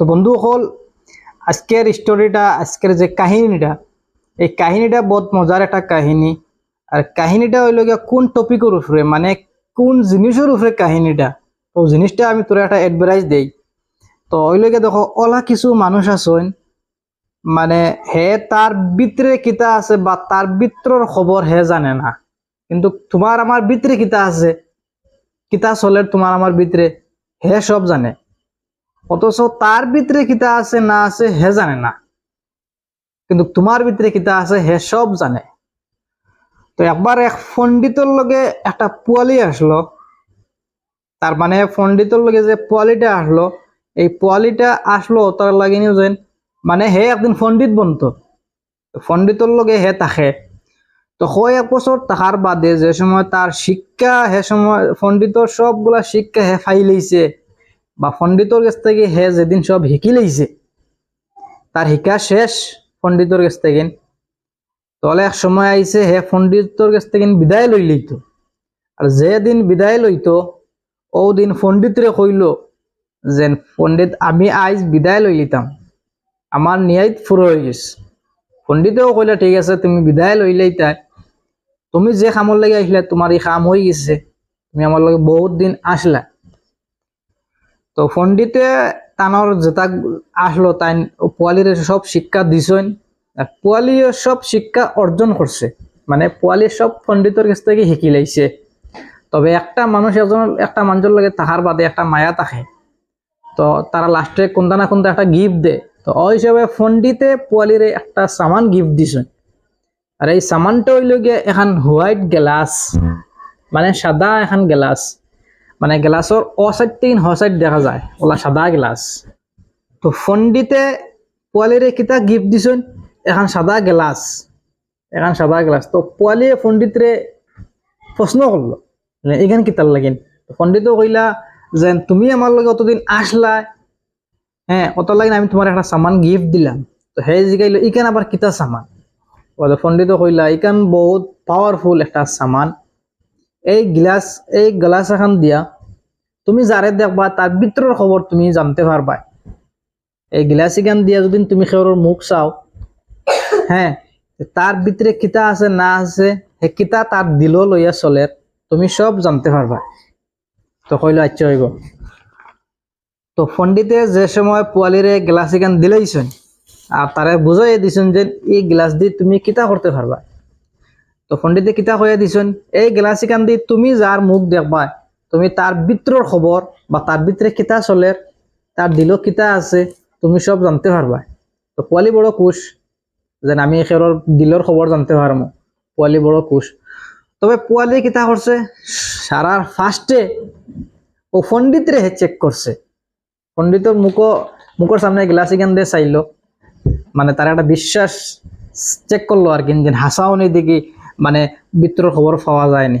তো বন্ধু হল, আজকের স্টোরিটা আজকের যে কাহিনীটা, এই কাহিনীটা বহুত মজার একটা কাহিনী। আর কাহিনীটা হইল গিয়া কোন টপিকের উপরে মানে কোন জিনিসের উপরে কাহিনীটা। তো জিনিসটা আমি তোরা একটা অ্যাডভারাইজ দেই। তো হইল গিয়া দেখো ওলা কিছু মানুষ আছেন মানে হে তার ভিতরে কিতা আছে বা তার ভিতরের খবর হে জানে না। কিন্তু তোমার আমার ভিতরে কিতা আছে, কিতা চলে তোমার আমার ভিতরে হে সব জানে। অথচ তার ভিতরে কিতা আছে, না আছে, হে জানে না। কিন্তু তোমার ভিতরে কিতা আছে, হে সব জানে। তো একবার এক পণ্ডিতর লগে একটা পোয়ালি আসলো। তার মানে পণ্ডিতর লগে যে পোয়ালিটা আসলো, এই পোয়ালিটা আসলো তার লাগে যেন মানে হে একদিন পণ্ডিত বনত পণ্ডিতর লগে হে থাকে তো হয় এক বছর তাহার বাদে যে সময় তার শিক্ষা, হে সময় পণ্ডিতর সবগুলা শিক্ষা হে ফাইলেইছে বা পণ্ডিতর কাছ থেকে হে যেদিন সব শিকি লইছে তার শিকা শেষ পণ্ডিতর কাছ থেকে। তাহলে এক সময় আইছে হে পণ্ডিতর কাছ থেকে বিদায় লই লইতো। আর যেদিন বিদায় লইতো ও দিন পণ্ডিতরে কইল যে পণ্ডিত, আমি আইজ বিদায় লই লিতাম। আমার নিয়াইত ফুরো হয়ে গেছে। পণ্ডিতেও কইলে, ঠিক আছে, তুমি বিদায় লই লইতাই তুমি যে কামর লাগে আসলে তোমার এই কাম হয়ে গেছে। তুমি আমার লগে বহুত দিন আসলা। তো পণ্ডিতে তানোর যেটা আসলো, তাই পোয়ালির সব শিক্ষা আর পোয়ালি সব শিক্ষা অর্জন করছে। মানে পোয়ালি সব পণ্ডিতর কাছ থেকে শিকি লাইছে তবে একটা মানুষ একজন একটা মানুষের লাগে তাহার বাদে একটা মায়া থাকে। তো তারা লাস্টে কোনটা না কোনটা একটা গিফট দে। তো ওই হিসাবে পণ্ডিতে পোয়ালির একটা সামান গিফট দিছেন। আর এই সামানটা হইল গিয়ে এখন হোয়াইট গ্লাস। মানে সাদা এখন গ্লাস। মানে গ্লাসর অ সাইড থেকে হ সাইড দেখা যায়, ওলা সাদা গ্লাস তো পণ্ডিতে পোয়ালিরে কিতা গিফট দিছেন? এখন সাদা গ্লাস এখন সাদা গ্লাস তো পোয়ালিয়ে পণ্ডিতরে প্রশ্ন করল এখানে কিতার লাগিন? পণ্ডিতও কইলা যে তুমি আমার লগে অতদিন আসলা। হ্যাঁ অত লাগিন আমি তোমার একটা সামান গিফট দিলাম। তো হে জিগাইলো ইখান আবার কিতা সামান? পণ্ডিত কইলা ইখান বহুত পাওয়ারফুল একটা সামান। এই গ্লাস এই গ্লাস এখন দিয়া তুমি যারে দেখবা তার ভিতরের খবর তুমি জানতে পারবা এই গ্লাস ইখান দিয়া যদি তুমি খেওর মুখ চাও হ্যাঁ তার ভিতরে কিতা আছে, না আছে হে কিতা তার দিল লইয়া চলে, তুমি সব জানতে পারবা তো কইলো আচ্ছা হইব তো পণ্ডিতে যে সময় পোয়ালিরে গ্লাস ইখান দিলেইছেন আর তারে বুঝাই দিছেন যে এই গ্লাস দিয়ে তুমি কিতা করতে পারবা তো পণ্ডিতে কিতা কইয়া দিছেন এই গ্লাস ইখান দিয়ে তুমি যার মুখ দেখবা তুমি তার ভিতরের খবর বা তার ভিতরে কিতা চলে, তার দিল কিতা আছে, তুমি সব জানতে পারবা। তো পোৱালি বড় খুশ যেন আমি খেৰৰ দিলৰ খবৰ জানতে পারমো পোৱালি বড় খুশ। তবে পোৱালি কিতা করছে সারার ফার্স্টে ও পণ্ডিতরে হে চেক করছে পণ্ডিতর মুখ মুখের সামনে গ্লাস ইখান দিয়ে চাইলো। মানে তার একটা বিশ্বাস চেক করল আর কি হাসাও নেই দেখি মানে ভিতরের খবর পাওয়া যায়নি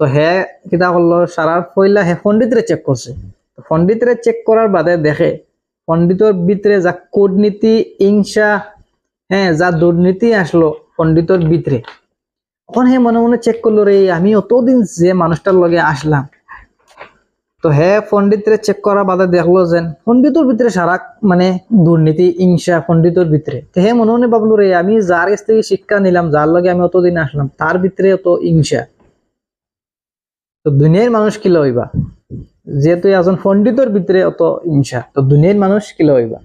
তো হে কিতা করল, সারার পয়লা হে পণ্ডিতরে চেক করছে। তো পণ্ডিতরে চেক করার বাদে দেখে, পণ্ডিতর ভিতরে যা কূটনীতি, হিংসা হ্যাঁ যা দুর্নীতি আসলো পণ্ডিতর ভিতরে। তখন হে মনে মনে চেক করল, রে, আমি অতদিন যে মানুষটার লগে আসলাম। তো হে পণ্ডিতরে চেক করার বাদে দেখল যে পণ্ডিতর ভিতরে সারা মানে দুর্নীতি, হিংসা পণ্ডিতর ভিতরে। তো হে মনে মনে ভাবলো, রে, আমি যার কাছ থেকে শিক্ষা নিলাম, যার লগে আমি অতদিন আসলাম, তার ভিতরে অত হিংসা। তো দুনিয়ার মানুষ কি লইবা? যেহেতু একজন পণ্ডিতর ভিতরে অত হিংসা, তো দুনিয়ার মানুষ কি লইবা?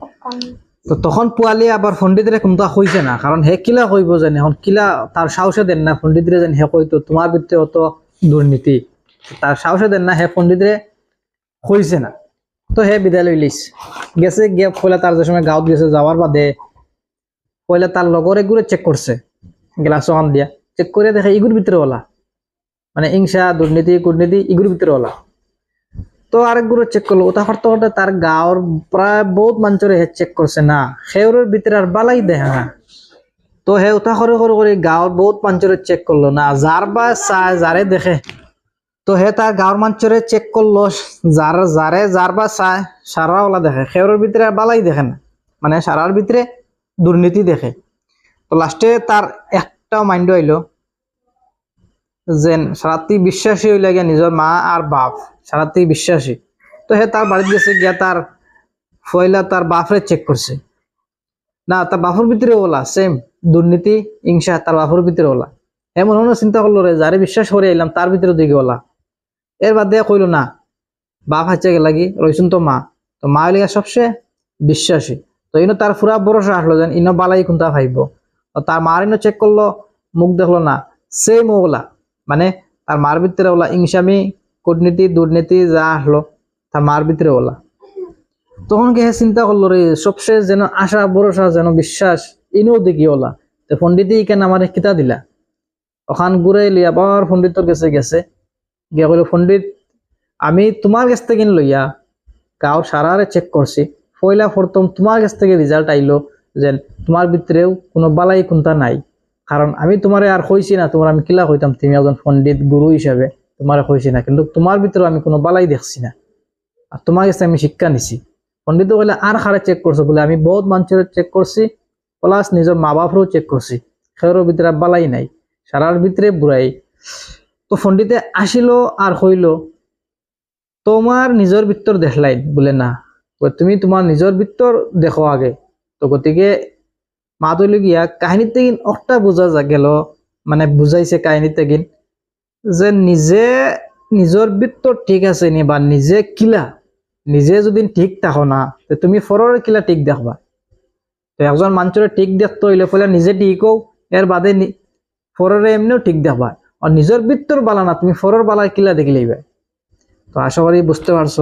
তো তখন পোৱালি আবার পণ্ডিতরে কোনটা কইছে না কারণ হে কিলা কইব জানে, এখন কিলা তার সাহসে দেন না পণ্ডিতরে যেন হে কইতো তোমার ভিতরে অত দুর্নীতি তার সাহসে দেন না, হে পণ্ডিতরে কইছে না। তো হে বিদায় লই লিস গেছে, গিয়ে পয়লা তার যে সময় গাঁৱত গেছে যাওয়ার বাদে পয়লা তার লগর এগুলো চেক করছে গ্লাস অন দিয়া। চেক করে দেখে ইগুর ভিতরে ওলা। মানে হিংসা, দুর্নীতি, কূটনীতি ইগুর ভিতরে ওলা। তো আরেকগুলো চেক করল। ওটা করতে করতে তার গাঁৱৰ প্রায় বহুত মানুষরে হে চেক করছে না। সেওরের ভিতরে আর বালাই দেখা না। তো হে উঠা করে করে করে গাঁৱৰ বহুত মানুষরে চেক করল না। যার বা চায় যারে দেখে। তো হে তার গাঁৱৰ মানুষরে চেক করল। যার যারে যার বা চায় সারা ওলা দেখে। সেওরের ভিতরে আর বালাই দেখে না। মানে সারার ভিতরে দুর্নীতি দেখে। তো লাস্টে তার একটাও মাইন্ড আইলো। যেন সারাতি বিশ্বাসী হইলে গিয়া নিজের মা আর বাপ, সারাতি বিশ্বাসী। তো হে তার বাড়িতে গেছে গিয়া তার ফয়লা তার বাপরে চেক করছে না তার বাপর ভিতরে ওলা সেম দুর্নীতি হিংসা তার বাপর ভিতরে ওলা। এমন হলো চিন্তা করল রে যারে বিশ্বাস করে এলাম তার ভিতরে দিকে ওলা। এর বাদ দিয়ে কইলো না, বাপ হাচ্ছে লাগি রইছুন তো মা। তো মা হইলে সবচেয়ে বিশ্বাসী। তো ইনো তার ফুরা ভরসা আসলো যেন ইনো বালাই কোনটা ভাইব তার মার ইনো চেক করল মুখ দেখল না সেম ওলা। মানে তার মার ভিতরে ওলা ইংসামি, কূটনীতি, দুর্নীতি, যা আসলো তার মার ভিতরে ওলা। তখন কে চিন্তা করল রে সবচেয়ে যেন আশা, ভরসা, যেন বিশ্বাস ইনো দেখি ওলা। তো পণ্ডিতই কেন আমার কিতা দিলা? ওখান ঘুরে লি আবার পণ্ডিতর কাছে গেছে। গিয়া কইলো, পণ্ডিত, আমি তোমার কাছ থেকে লইয়া গাঁও সারারে চেক করছি পয়লা প্রথম তোমার কাছ থেকে রেজাল্ট আইলো যে তোমার ভিতরেও কোনো বালাই কোনটা নাই। কারণ আমি তোমারে আর কইছি না, তোমার আমি কিলা কইতাম, তুমি একজন পণ্ডিত গুরু হিসাবে তোমারে কইছি না, কিন্তু তোমার ভিতরে আমি কোনো বালাই দেখছি না। আর তোমার কাছে আমি শিক্ষা নিছি। পণ্ডিত কইলে আর খারে চেক করছ বলে আমি বহুত মানুষের চেক করছি প্লাস নিজের মা বাপরেও চেক করছি সেওর ভিতরে বালাই নাই, সারার ভিতরে বুড়াই। তো পণ্ডিতে আসিল আর হইল তোমার নিজের ভিতর দেখলাই? বলে, না। তুমি তোমার নিজের ভিতর দেখো আগে। তো গতিকে মা তৈলি গিয়া কাহিনীর তেগিন অকটা বোঝা যা গেল মানে বুঝাইছে কাহিনীর তেগিন যে নিজে নিজের ভিতর ঠিক আছে নি বা নিজে কিলা, নিজে যদি ঠিক থাকো না তুমি ফরর কিলা ঠিক দেখবা। তো একজন মানুষের ঠিক দেখতে হইলে ফলে নিজে ঠিক হোক এর বাদে ফররে এমনিও ঠিক দেখবা। আর নিজের ভিতর বালা না, তুমি ফরর বালা কিলা দেখলেইবে তো আশা করি বুঝতে পারছ।